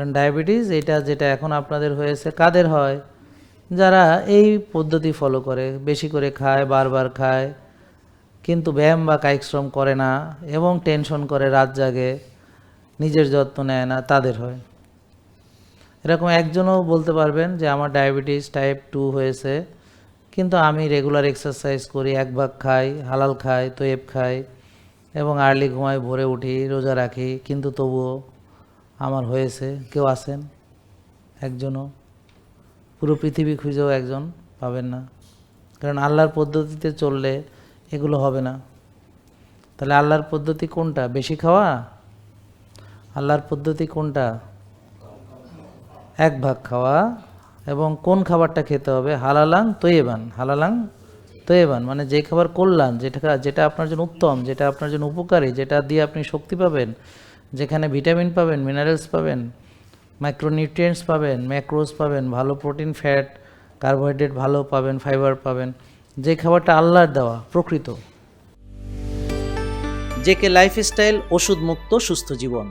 কারণ ডায়াবেটিস, এটা যেটা এখন আপনাদের হয়েছে, কাদের হয়? যারা এই পদ্ধতি ফলো করে, বেশি করে খায়, বারবার খায়, কিন্তু ব্যায়াম বা কায়িক শ্রম করে না এবং টেনশন করে, রাত জাগে, নিজের যত্ন নেয় না, তাদের হয়। এরকম একজনও বলতে পারবেন যে, আমার ডায়াবেটিস টাইপ টু হয়েছে, কিন্তু আমি রেগুলার এক্সারসাইজ করি, এক ভাগ খাই, হালাল খাই, তোয়েব খাই এবং আর্লি ঘুমাই ভোরে উঠি, রোজা রাখি, কিন্তু তবুও আমার হয়েছে, কেউ আছেন? একজনও? পুরো পৃথিবী খুঁজেও একজন পাবেন না। কারণ আল্লাহর পদ্ধতিতে চললে এগুলো হবে না। তাহলে আল্লাহর পদ্ধতি কোনটা? বেশি খাওয়া? আল্লাহর পদ্ধতি কোনটা? এক ভাগ খাওয়া। এবং কোন খাবারটা খেতে হবে? হালালাং তৈবান। হালালাং তৈবান। মানে যে খাবার কল্যাণ, যেটা যেটা আপনার জন্য উত্তম, যেটা আপনার জন্য উপকারী, যেটা দিয়ে আপনি শক্তি পাবেন যেখানে ভিটামিন পাবেন মিনারেলস পাবেন মাইক্রোনিউট্রিয়েন্টস পাবেন ম্যাক্রোস পাবেন, ভালো প্রোটিন ফ্যাট কার্বোহাইড্রেট ভালো পাবেন ফাইবার পাবেন। যে খাবারটা আল্লাহর দেওয়া, প্রকৃত। জেকে লাইফস্টাইল ওষুধ মুক্ত সুস্থ জীবন।